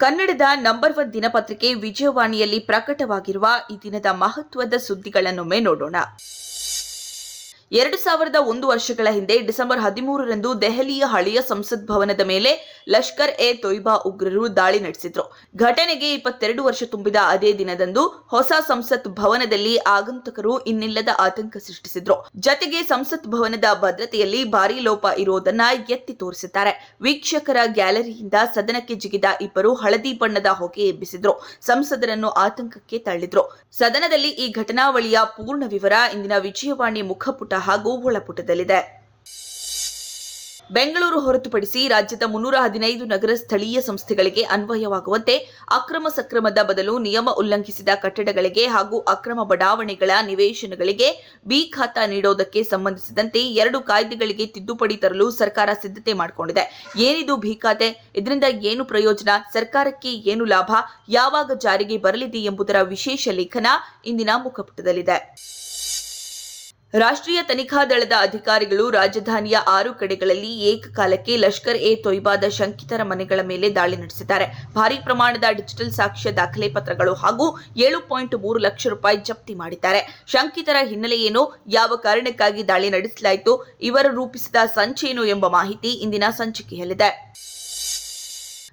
ಕನ್ನಡದ number one ದಿನಪತ್ರಿಕೆ ವಿಜಯವಾಣಿಯಲ್ಲಿ ಪ್ರಕಟವಾಗಿರುವ ಈ ದಿನದ ಮಹತ್ವದ ಸುದ್ದಿಗಳನ್ನೊಮ್ಮೆ ನೋಡೋಣ. ಎರಡು ಸಾವಿರದ ಒಂದು ವರ್ಷಗಳ ಹಿಂದೆ ಡಿಸೆಂಬರ್ ಹದಿಮೂರರಂದು ದೆಹಲಿಯ ಹಳೆಯ ಸಂಸತ್ ಭವನದ ಮೇಲೆ ಲಷ್ಕರ್ ಎ ತೊಯ್ಬಾ ಉಗ್ರರು ದಾಳಿ ನಡೆಸಿದ್ರು. ಘಟನೆಗೆ ಇಪ್ಪತ್ತೆರಡು ವರ್ಷ ತುಂಬಿದ ಅದೇ ದಿನದಂದು ಹೊಸ ಸಂಸತ್ ಭವನದಲ್ಲಿ ಆಗಂತಕರು ಇನ್ನಿಲ್ಲದ ಆತಂಕ ಸೃಷ್ಟಿಸಿದ್ರು. ಜತೆಗೆ ಸಂಸತ್ ಭವನದ ಭದ್ರತೆಯಲ್ಲಿ ಭಾರಿ ಲೋಪ ಇರುವುದನ್ನ ಎತ್ತಿ ತೋರಿಸಿದ್ದಾರೆ ವೀಕ್ಷಕರ ಗ್ಯಾಲರಿಯಿಂದ ಸದನಕ್ಕೆ ಜಿಗಿದ ಇಬ್ಬರು ಹಳದಿ ಬಣ್ಣದ ಹೊಗೆ ಎಬ್ಬಿಸಿದ್ರು. ಸಂಸದರನ್ನು ಆತಂಕಕ್ಕೆ ತಳ್ಳಿದ್ರು. ಸದನದಲ್ಲಿ ಈ ಘಟನಾವಳಿಯ ಪೂರ್ಣ ವಿವರ ಇಂದಿನ ವಿಜಯವಾಣಿ ಮುಖಪುಟ ಹಾಗೂ ಒಳಪುಟದಲ್ಲಿದೆ. ಬೆಂಗಳೂರು ಹೊರತುಪಡಿಸಿ ರಾಜ್ಯದ ಮುನ್ನೂರ ಹದಿನೈದು ನಗರ ಸ್ಥಳೀಯ ಸಂಸ್ಥೆಗಳಿಗೆ ಅನ್ವಯವಾಗುವಂತೆ ಅಕ್ರಮ ಸಕ್ರಮದ ಬದಲು ನಿಯಮ ಉಲ್ಲಂಘಿಸಿದ ಕಟ್ಟಡಗಳಿಗೆ ಹಾಗೂ ಅಕ್ರಮ ಬಡಾವಣೆಗಳ ನಿವೇಶನಗಳಿಗೆ ಬಿ ಖಾತಾ ನೀಡೋದಕ್ಕೆ ಸಂಬಂಧಿಸಿದಂತೆ ಎರಡು ಕಾಯ್ದೆಗಳಿಗೆ ತಿದ್ದುಪಡಿ ತರಲು ಸರ್ಕಾರ ಸಿದ್ಧತೆ ಮಾಡಿಕೊಂಡಿದೆ. ಏನಿದು ಬಿ ಖಾತೆ? ಇದರಿಂದ ಏನು ಪ್ರಯೋಜನ? ಸರ್ಕಾರಕ್ಕೆ ಏನು ಲಾಭ? ಯಾವಾಗ ಜಾರಿಗೆ ಬರಲಿದೆ ಎಂಬುದರ ವಿಶೇಷ ಲೇಖನ ಇಂದಿನ ಮುಖಪುಟದಲ್ಲಿದೆ. ರಾಷ್ಟ್ರೀಯ ತನಿಖಾ ದಳದ ಅಧಿಕಾರಿಗಳು ರಾಜಧಾನಿಯ ಆರು ಕಡೆಗಳಲ್ಲಿ ಏಕಕಾಲಕ್ಕೆ ಲಷ್ಕರ್ ಎ ತೊಯ್ಬಾದ ಶಂಕಿತರ ಮನೆಗಳ ಮೇಲೆ ದಾಳಿ ನಡೆಸಿದ್ದಾರೆ. ಭಾರೀ ಪ್ರಮಾಣದ ಡಿಜಿಟಲ್ ಸಾಕ್ಷ್ಯ ದಾಖಲೆ ಪತ್ರಗಳು ಹಾಗೂ ಏಳು ಪಾಯಿಂಟ್ ಮೂರು ಲಕ್ಷ ರೂಪಾಯಿ ಜಪ್ತಿ ಮಾಡಿದ್ದಾರೆ. ಶಂಕಿತರ ಹಿನ್ನೆಲೆ ಏನು, ಯಾವ ಕಾರಣಕ್ಕಾಗಿ ದಾಳಿ ನಡೆಸಲಾಯಿತು, ಇವರು ರೂಪಿಸಿದ ಸಂಚೇನು ಎಂಬ ಮಾಹಿತಿ ಇಂದಿನ ಸಂಚಿಕೆಯಲ್ಲಿದೆ.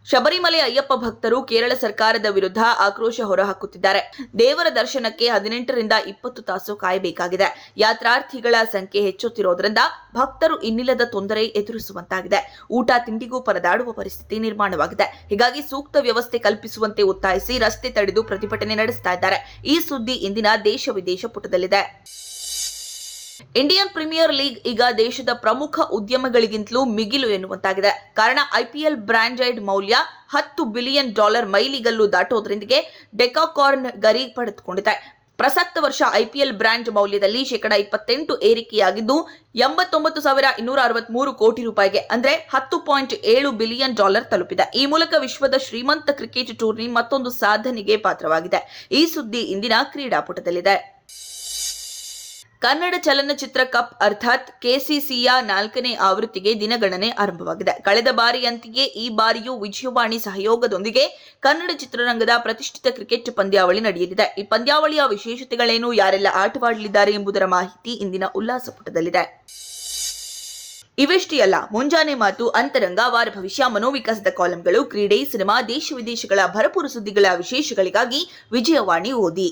ಶಬರಿಮಲೆ ಅಯ್ಯಪ್ಪ ಭಕ್ತರು ಕೇರಳ ಸರ್ಕಾರದ ವಿರುದ್ಧ ಆಕ್ರೋಶ ಹೊರಹಾಕುತ್ತಿದ್ದಾರೆ. ದೇವರ ದರ್ಶನಕ್ಕೆ ಹದಿನೆಂಟರಿಂದ ಇಪ್ಪತ್ತು ತಾಸು ಕಾಯಬೇಕಾಗಿದೆ. ಯಾತ್ರಾರ್ಥಿಗಳ ಸಂಖ್ಯೆ ಹೆಚ್ಚುತ್ತಿರೋದ್ರಿಂದ ಭಕ್ತರು ಇನ್ನಿಲ್ಲದ ತೊಂದರೆ ಎದುರಿಸುವಂತಾಗಿದೆ. ಊಟ ತಿಂಡಿಗೂ ಪರದಾಡುವ ಪರಿಸ್ಥಿತಿ ನಿರ್ಮಾಣವಾಗಿದೆ. ಹೀಗಾಗಿ ಸೂಕ್ತ ವ್ಯವಸ್ಥೆ ಕಲ್ಪಿಸುವಂತೆ ಒತ್ತಾಯಿಸಿ ರಸ್ತೆ ತಡೆದು ಪ್ರತಿಭಟನೆ ನಡೆಸ್ತಾ ಇದ್ದಾರೆ. ಈ ಸುದ್ದಿ ಇಂದಿನ ದೇಶ ವಿದೇಶ ಪುಟದಲ್ಲಿದೆ. ಇಂಡಿಯನ್ ಪ್ರೀಮಿಯರ್ ಲೀಗ್ ಈಗ ದೇಶದ ಪ್ರಮುಖ ಉದ್ಯಮಗಳಿಗಿಂತಲೂ ಮಿಗಿಲು ಎನ್ನುವಂತಾಗಿದೆ. ಕಾರಣ ಐಪಿಎಲ್ ಬ್ರಾಂಡೆಡ್ ಮೌಲ್ಯ ಹತ್ತು ಬಿಲಿಯನ್ ಡಾಲರ್ ಮೈಲಿಗಲ್ಲು ದಾಟೋದ್ರೊಂದಿಗೆ ಡೆಕಾಕಾರ್ನ್ ಗರಿ ಪಡೆದುಕೊಂಡಿದೆ. ಪ್ರಸಕ್ತ ವರ್ಷ ಐಪಿಎಲ್ ಬ್ರಾಂಡ್ ಮೌಲ್ಯದಲ್ಲಿ ಶೇಕಡ ಇಪ್ಪತ್ತೆಂಟು ಏರಿಕೆಯಾಗಿದ್ದು, ಎಂಬತ್ತೊಂಬತ್ತು ಸಾವಿರ ಇನ್ನೂರ ಅರವತ್ಮೂರು ಕೋಟಿ ರೂಪಾಯಿಗೆ, ಅಂದ್ರೆ ಹತ್ತು ಪಾಯಿಂಟ್ ಏಳು ಬಿಲಿಯನ್ ಡಾಲರ್ ತಲುಪಿದೆ. ಈ ಮೂಲಕ ವಿಶ್ವದ ಶ್ರೀಮಂತ ಕ್ರಿಕೆಟ್ ಟೂರ್ನಿ ಮತ್ತೊಂದು ಸಾಧನೆಗೆ ಪಾತ್ರವಾಗಿದೆ. ಈ ಸುದ್ದಿ ಇಂದಿನ ಕ್ರೀಡಾಪುಟದಲ್ಲಿದೆ. ಕನ್ನಡ ಚಲನಚಿತ್ರ ಕಪ್ ಅರ್ಥಾತ್ ಕೆಸಿಸಿಯ ನಾಲ್ಕನೇ ಆವೃತ್ತಿಗೆ ದಿನಗಣನೆ ಆರಂಭವಾಗಿದೆ. ಕಳೆದ ಬಾರಿಯಂತೆಯೇ ಈ ಬಾರಿಯೂ ವಿಜಯವಾಣಿ ಸಹಯೋಗದೊಂದಿಗೆ ಕನ್ನಡ ಚಿತ್ರರಂಗದ ಪ್ರತಿಷ್ಠಿತ ಕ್ರಿಕೆಟ್ ಪಂದ್ಯಾವಳಿ ನಡೆಯಲಿದೆ. ಈ ಪಂದ್ಯಾವಳಿಯ ವಿಶೇಷತೆಗಳೇನು, ಯಾರೆಲ್ಲ ಆಟವಾಡಲಿದ್ದಾರೆ ಎಂಬುದರ ಮಾಹಿತಿ ಇಂದಿನ ಉಲ್ಲಾಸ ಪುಟದಲ್ಲಿದೆ ಇವೆಷ್ಟೇ ಅಲ್ಲ, ಮುಂಜಾನೆ ಮಾತು ಅಂತರಂಗ, ವಾರ ಭವಿಷ್ಯ, ಮನೋವಿಕಾಸದ ಕಾಲಂಗಳು, ಕ್ರೀಡೆ, ಸಿನಿಮಾ, ದೇಶ ವಿದೇಶಗಳ ಭರಪೂರ ಸುದ್ದಿಗಳ ವಿಶೇಷಗಳಿಗಾಗಿ ವಿಜಯವಾಣಿ ಓದಿ.